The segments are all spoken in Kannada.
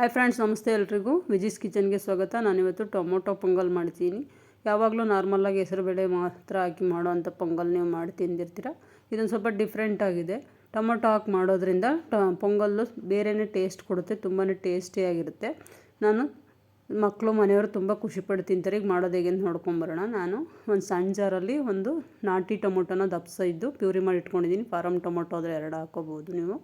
ಹಾಯ್ ಫ್ರೆಂಡ್ಸ್ ನಮಸ್ತೆ ಎಲ್ರಿಗೂ. ವಿಜಿಸ್ ಕಿಚನ್ಗೆ ಸ್ವಾಗತ. ನಾನಿವತ್ತು ಟೊಮೊಟೊ ಪೊಂಗಲ್ ಮಾಡ್ತೀನಿ. ಯಾವಾಗಲೂ ನಾರ್ಮಲಾಗಿ ಹೆಸರುಬೇಳೆ ಮಾತ್ರ ಹಾಕಿ ಮಾಡೋವಂಥ ಪೊಂಗಲ್ ನೀವು ಮಾಡಿ ತಿಂದಿರ್ತೀರ? ಇದೊಂದು ಸ್ವಲ್ಪ ಡಿಫ್ರೆಂಟ್ ಆಗಿದೆ. ಟೊಮೊಟೊ ಹಾಕಿ ಮಾಡೋದ್ರಿಂದ ಟ, ಪೊಂಗಲ್ಲು ಬೇರೆಯೇ ಟೇಸ್ಟ್ ಕೊಡುತ್ತೆ ತುಂಬಾ ಟೇಸ್ಟಿಯಾಗಿರುತ್ತೆ ನಾನು ಮಕ್ಕಳು ಮನೆಯವರು ತುಂಬ ಖುಷಿಪಟ್ಟು ತಿಂತಾರೆ. ಈಗ ಮಾಡೋದು ಹೇಗೆ ಅಂತ ನೋಡ್ಕೊಂಬರೋಣ ನಾನು ಒಂದು ಸಂಜಾರಲ್ಲಿ ಜಾರಲ್ಲಿ ಒಂದು ನಾಟಿ ಟೊಮೊಟೊನ ದಪ್ಸ ಇದ್ದು, ಪ್ಯೂರಿ ಮಾಡಿ ಇಟ್ಕೊಂಡಿದ್ದೀನಿ. ಫಾರಮ್ ಟೊಮೊಟೊ ಆದರೆ ಎರಡು ಹಾಕೋಬೋದು ನೀವು.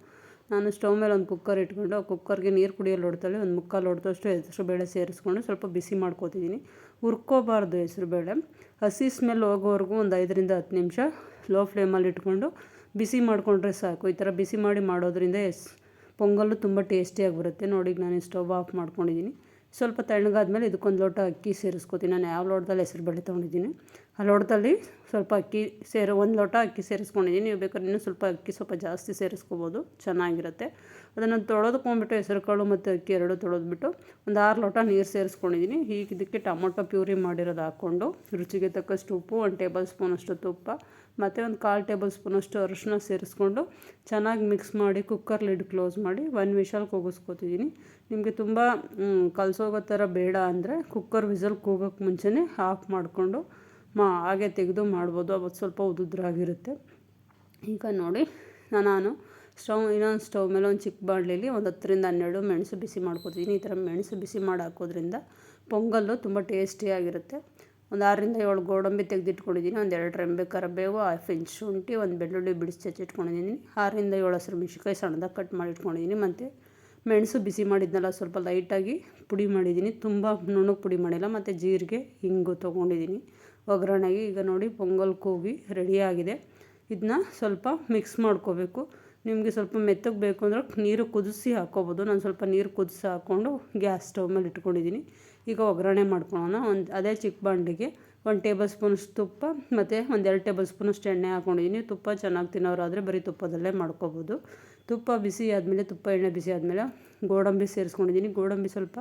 ನಾನು ಸ್ಟವ್ ಮೇಲೆ ಒಂದು ಕುಕ್ಕರ್ ಇಟ್ಕೊಂಡು ಆ ಕುಕ್ಕರ್ಗೆ ನೀರು ಕುಡಿಯಲು ಹೊಡ್ತಾಳೆ ಒಂದು ಮುಕ್ಕಾಲು ಹೊಡೆದಷ್ಟು ಹೆಸರು ಬೇಳೆ ಸೇರಿಸ್ಕೊಂಡು ಸ್ವಲ್ಪ ಬಿಸಿ ಮಾಡ್ಕೋತಿದ್ದೀನಿ. ಹುರ್ಕೋಬಾರ್ದು ಹೆಸರು ಬೇಳೆ. ಹಸಿ ಸ್ಮೆಲ್ ಹೋಗೋವರೆಗೂ ಒಂದು ಐದರಿಂದ ಹತ್ತು ನಿಮಿಷ ಲೋ ಫ್ಲೇಮಲ್ಲಿ ಇಟ್ಕೊಂಡು ಬಿಸಿ ಮಾಡಿಕೊಂಡ್ರೆ ಸಾಕು. ಈ ಥರ ಬಿಸಿ ಮಾಡಿ ಮಾಡೋದ್ರಿಂದ ಎಸ್, ಪೊಂಗಲ್ಲು ತುಂಬ ಟೇಸ್ಟಿಯಾಗಿ ಬರುತ್ತೆ ನೋಡಿ ನಾನು ಸ್ಟವ್ ಆಫ್ ಮಾಡ್ಕೊಂಡಿದ್ದೀನಿ. ಸ್ವಲ್ಪ ತಣ್ಣಗಾದ್ಮೇಲೆ ಇದಕ್ಕೊಂದು ಲೋಟ ಅಕ್ಕಿ ಸೇರಿಸ್ಕೊತೀನಿ. ನಾನು ಯಾವ ಲೋಟದಲ್ಲಿ ಹೆಸರು ಬೇಳೆ ತೊಗೊಂಡಿದ್ದೀನಿ? ಲೋಟದಲ್ಲಿ ಸ್ವಲ್ಪ ಅಕ್ಕಿ ಸೇರಿ, ಒಂದು ಲೋಟ ಅಕ್ಕಿ ಸೇರಿಸ್ಕೊಂಡಿದ್ದೀನಿ. ನೀವು ಬೇಕಾದ್ರೆ ಇನ್ನೂ ಸ್ವಲ್ಪ ಅಕ್ಕಿ ಸ್ವಲ್ಪ ಜಾಸ್ತಿ ಸೇರಿಸ್ಕೊಬೋದು. ಚೆನ್ನಾಗಿರುತ್ತೆ. ಅದನ್ನು ತೊಳೆದುಕೊಂಡ್ಬಿಟ್ಟು ಹೆಸರು ಕಾಳು ಮತ್ತು ಅಕ್ಕಿ ಎರಡು ತೊಳೆದ್ಬಿಟ್ಟು ಒಂದು ಆರು ಲೋಟ ನೀರು ಸೇರಿಸ್ಕೊಂಡಿದ್ದೀನಿ. ಈಗ ಇದಕ್ಕೆ ಟೊಮೊಟೊ ಪ್ಯೂರಿ ಮಾಡಿರೋದು ಹಾಕ್ಕೊಂಡು ರುಚಿಗೆ ತಕ್ಕಷ್ಟು ಉಪ್ಪು, ಒಂದು ಟೇಬಲ್ ಸ್ಪೂನಷ್ಟು ತುಪ್ಪ ಮತ್ತು ಒಂದು ಕಾಲು ಟೇಬಲ್ ಸ್ಪೂನಷ್ಟು ಅರಿಶಿನ ಸೇರಿಸ್ಕೊಂಡು ಚೆನ್ನಾಗಿ ಮಿಕ್ಸ್ ಮಾಡಿ ಕುಕ್ಕರ್ ಲಿಡ್ ಕ್ಲೋಸ್ ಮಾಡಿ ಒಂದು ವಿಷಲ್ ಕೂಗಿಸ್ಕೊತಿದ್ದೀನಿ. ನಿಮಗೆ ತುಂಬ ಕಲಸೋಗೋ ಥರ ಬೇಡ ಅಂದರೆ ಕುಕ್ಕರ್ ವಿಸಲ್ ಕೂಗೋಕ್ಕೆ ಮುಂಚೆನೇ ಆಫ್ ಮಾಡಿಕೊಂಡು ಮಾ, ಹಾಗೆ ತೆಗೆದು ಮಾಡ್ಬೋದು. ಅವತ್ತು ಸ್ವಲ್ಪ ಉದುದ್ರಾಗಿರುತ್ತೆ. ಈಗ ನೋಡಿ ನಾನು ಸ್ಟವ್, ಇನ್ನೊಂದು ಸ್ಟವ್ ಮೇಲೆ ಒಂದು ಚಿಕ್ಕ ಬಾಣಲಿಲಿ ಒಂದು ಹತ್ತರಿಂದ ಹನ್ನೆರಡು ಮೆಣಸು ಬಿಸಿ ಮಾಡ್ಕೋತೀನಿ ಈ ಥರ ಮೆಣಸು ಬಿಸಿ ಮಾಡಿ ಹಾಕೋದ್ರಿಂದ ಪೊಂಗಲ್ಲು ತುಂಬ ಟೇಸ್ಟಿಯಾಗಿರುತ್ತೆ ಒಂದು ಆರರಿಂದ ಏಳು ಗೋಡಂಬಿ ತೆಗೆದಿಟ್ಕೊಂಡಿದ್ದೀನಿ. ಒಂದು ಎರಡು ರೆಂಬೆ ಕರಿಬೇವು ಹಾಫ್ ಇಂಚ್ ಶುಂಠಿ, ಒಂದು ಬೆಳ್ಳುಳ್ಳಿ ಬಿಡಿಸಿ ಚಚ್ಚಿಟ್ಕೊಂಡಿದ್ದೀನಿ. ಆರರಿಂದ ಏಳು ಹಸಿರು ಮೆಣಸಿನ್ಕಾಯಿ ಸಣ್ಣದಾಗಿ ಕಟ್ ಮಾಡಿಟ್ಕೊಂಡಿದ್ದೀನಿ. ಮತ್ತು ಮೆಣಸು ಬಿಸಿ ಮಾಡಿದ್ನಲ್ಲ, ಸ್ವಲ್ಪ ಲೈಟಾಗಿ ಪುಡಿ ಮಾಡಿದ್ದೀನಿ. ತುಂಬ ನುಣ್ಣಗೆ ಪುಡಿ ಮಾಡಿಲ್ಲ, ಮತ್ತು ಜೀರಿಗೆ, ಹಿಂಗು ತೊಗೊಂಡಿದ್ದೀನಿ. ಒಗ್ಗರಣೆಗೆ ಈಗ ನೋಡಿ ಪೊಂಗಲ್ ಕೂಗಿ ರೆಡಿಯಾಗಿದೆ. ಇದನ್ನ ಸ್ವಲ್ಪ ಮಿಕ್ಸ್ ಮಾಡ್ಕೋಬೇಕು. ನಿಮಗೆ ಸ್ವಲ್ಪ ಮೆತ್ತಗೆ ಬೇಕು ಅಂದರೆ ನೀರು ಕುದಿಸಿ ಹಾಕ್ಕೋಬೋದು ನಾನು ಸ್ವಲ್ಪ ನೀರು ಕುದಿಸಿ ಹಾಕ್ಕೊಂಡು ಗ್ಯಾಸ್ ಸ್ಟವ್ ಮೇಲೆ ಇಟ್ಕೊಂಡಿದ್ದೀನಿ. ಈಗ ಒಗ್ಗರಣೆ ಮಾಡ್ಕೊಳ್ಳೋಣ. ಒಂದು, ಅದೇ ಚಿಕ್ಕ ಬಾಂಡಿಗೆ ಒಂದು ಟೇಬಲ್ ಸ್ಪೂನಷ್ಟು ತುಪ್ಪ ಮತ್ತು ಒಂದೆರಡು ಟೇಬಲ್ ಸ್ಪೂನಷ್ಟು ಎಣ್ಣೆ ಹಾಕ್ಕೊಂಡಿದ್ದೀನಿ ತುಪ್ಪ ಚೆನ್ನಾಗಿ ತಿನ್ನೋರಾದರೆ ಬರೀ ತುಪ್ಪದಲ್ಲೇ ಮಾಡ್ಕೋಬೋದು. ತುಪ್ಪ ಬಿಸಿ ಆದಮೇಲೆ, ತುಪ್ಪ ಎಣ್ಣೆ ಬಿಸಿ ಆದಮೇಲೆ ಗೋಡಂಬಿ ಸೇರಿಸ್ಕೊಂಡಿದ್ದೀನಿ. ಗೋಡಂಬಿ ಸ್ವಲ್ಪ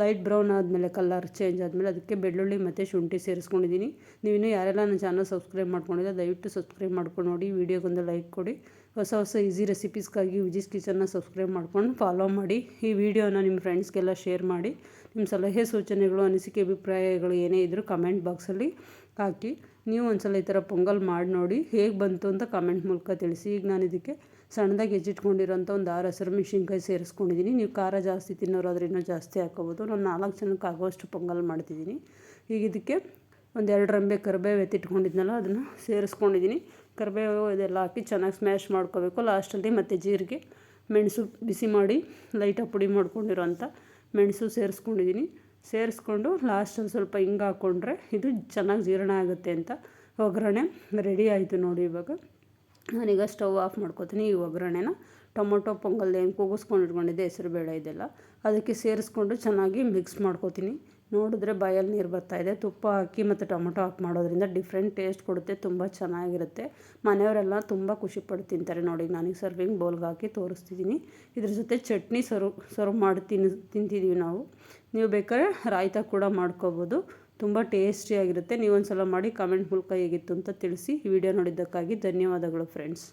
ಲೈಟ್ ಬ್ರೌನ್ ಆದಮೇಲೆ, ಕಲರ್ ಚೇಂಜ್ ಆದಮೇಲೆ ಅದಕ್ಕೆ ಬೆಳ್ಳುಳ್ಳಿ ಮತ್ತು ಶುಂಠಿ ಸೇರಿಸ್ಕೊಂಡಿದ್ದೀನಿ. ನೀವಿನ್ನೂ ಯಾರೆಲ್ಲ ನನ್ನ ಚಾನಲ್ ಸಬ್ಸ್ಕ್ರೈಬ್ ಮಾಡ್ಕೊಂಡಿದ್ದೆ ದಯವಿಟ್ಟು ಸಬ್ಸ್ಕ್ರೈಬ್ ಮಾಡ್ಕೊಂಡು ನೋಡಿ, ವಿಡಿಯೋಗೊಂದು ಲೈಕ್ ಕೊಡಿ. ಹೊಸ ಹೊಸ ಈಸಿ ರೆಸಿಪೀಸ್ಗಾಗಿ ವಿಜಿಸ್ ಕಿಚನ್ನ ಸಬ್ಸ್ಕ್ರೈಬ್ ಮಾಡ್ಕೊಂಡು ಫಾಲೋ ಮಾಡಿ. ಈ ವಿಡಿಯೋನ ನಿಮ್ಮ ಫ್ರೆಂಡ್ಸ್ಗೆಲ್ಲ ಶೇರ್ ಮಾಡಿ. ನಿಮ್ಮ ಸಲಹೆ ಸೂಚನೆಗಳು, ಅನಿಸಿಕೆ, ಅಭಿಪ್ರಾಯಗಳು ಏನೇ ಇದ್ದರೂ ಕಮೆಂಟ್ ಬಾಕ್ಸಲ್ಲಿ ಹಾಕಿ ನೀವು ಒಂದ್ಸಲ ಈ ಥರ ಪೊಂಗಲ್ ಮಾಡಿ ನೋಡಿ ಹೇಗೆ ಬಂತು ಅಂತ ಕಮೆಂಟ್ ಮೂಲಕ ತಿಳಿಸಿ. ಈಗ ನಾನು ಇದಕ್ಕೆ ಸಣ್ಣದಾಗಿ ಹೆಚ್ಚಿಟ್ಕೊಂಡಿರೋಂಥ ಒಂದು ಆರು ಹಸಿರು ಮೆಣಸಿನ್ಕಾಯಿ ಸೇರಿಸ್ಕೊಂಡಿದ್ದೀನಿ ನೀವು ಖಾರ ಜಾಸ್ತಿ ತಿನ್ನೋರಾದ್ರೆ ಇನ್ನೂ ಜಾಸ್ತಿ ಹಾಕೋಬೋದು ನಾನು ನಾಲ್ಕು ಜನಕ್ಕೆ ಆಗೋಷ್ಟು ಪೊಂಗಲ್ ಮಾಡ್ತಿದ್ದೀನಿ ಈಗ ಇದಕ್ಕೆ ಒಂದು ಎರಡು ರಂಬೆ ಕರಿಬೇವು ಎತ್ತಿಟ್ಕೊಂಡಿದ್ನಲ್ಲ, ಅದನ್ನು ಸೇರಿಸ್ಕೊಂಡಿದ್ದೀನಿ ಕರಿಬೇವು ಇದೆಲ್ಲ ಹಾಕಿ ಚೆನ್ನಾಗಿ ಸ್ಮ್ಯಾಶ್ ಮಾಡ್ಕೋಬೇಕು. ಲಾಸ್ಟಲ್ಲಿ ಮತ್ತು ಜೀರಿಗೆ, ಮೆಣಸು ಬಿಸಿ ಮಾಡಿ ಲೈಟಾಗಿ ಪುಡಿ ಮಾಡ್ಕೊಂಡಿರೋಂಥ ಮೆಣಸು ಸೇರಿಸ್ಕೊಂಡಿದ್ದೀನಿ ಸೇರಿಸ್ಕೊಂಡು ಲಾಸ್ಟಲ್ಲಿ ಸ್ವಲ್ಪ ಹಿಂಗೆ ಹಾಕ್ಕೊಂಡ್ರೆ ಇದು ಚೆನ್ನಾಗಿ ಜೀರ್ಣ ಆಗುತ್ತೆ ಅಂತ ಒಗ್ಗರಣೆ ರೆಡಿ ಆಯಿತು ನೋಡಿ ಇವಾಗ. ನಾನೀಗ ಸ್ಟವ್ ಆಫ್ ಮಾಡ್ಕೋತೀನಿ ಈ ಒಗ್ಗರಣೆನ. ಟೊಮೊಟೊ ಪೊಂಗಲ್ ಏನು ಕೂಗಿಸ್ಕೊಂಡು ಇಟ್ಕೊಂಡಿದ್ದೆ, ಹೆಸರು ಬೇಳೆ ಇದೆಲ್ಲ. ಅದಕ್ಕೆ ಸೇರಿಸ್ಕೊಂಡು ಚೆನ್ನಾಗಿ ಮಿಕ್ಸ್ ಮಾಡ್ಕೋತೀನಿ. ನೋಡಿದ್ರೆ ಬಾಯಲ್ಲಿ ನೀರು ಬರ್ತಾಯಿದೆ ತುಪ್ಪ ಹಾಕಿ ಮತ್ತು ಟೊಮೊಟೊ ಹಾಕಿ ಮಾಡೋದ್ರಿಂದ ಡಿಫ್ರೆಂಟ್ ಟೇಸ್ಟ್ ಕೊಡುತ್ತೆ, ತುಂಬ ಚೆನ್ನಾಗಿರುತ್ತೆ. ಮನೆಯವರೆಲ್ಲ ತುಂಬ ಖುಷಿಪಟ್ಟು ತಿಂತಾರೆ ನೋಡಿ. ನನಗೆ ಸರ್ವಿಂಗ್ ಬೌಲ್ಗೆ ಹಾಕಿ ತೋರಿಸ್ತಿದ್ದೀನಿ. ಇದ್ರ ಜೊತೆ ಚಟ್ನಿ ಸರ್ವ್ ಸರ್ವ್ ಮಾಡಿ ತಿನ್ ತಿಂತಿದ್ದೀವಿ ನಾವು. ನೀವು ಬೇಕಾದ್ರೆ ರಾಯ್ತ ಕೂಡ ಮಾಡ್ಕೋಬೋದು. ತುಂಬ ಟೇಸ್ಟಿಯಾಗಿರುತ್ತೆ ನೀವೊಂದು ಸಲ ಮಾಡಿ ಕಮೆಂಟ್ ಮೂಲಕ ಹೇಗಿತ್ತು ಅಂತ ತಿಳಿಸಿ. ವಿಡಿಯೋ ನೋಡಿದ್ದಕ್ಕಾಗಿ ಧನ್ಯವಾದಗಳು ಫ್ರೆಂಡ್ಸ್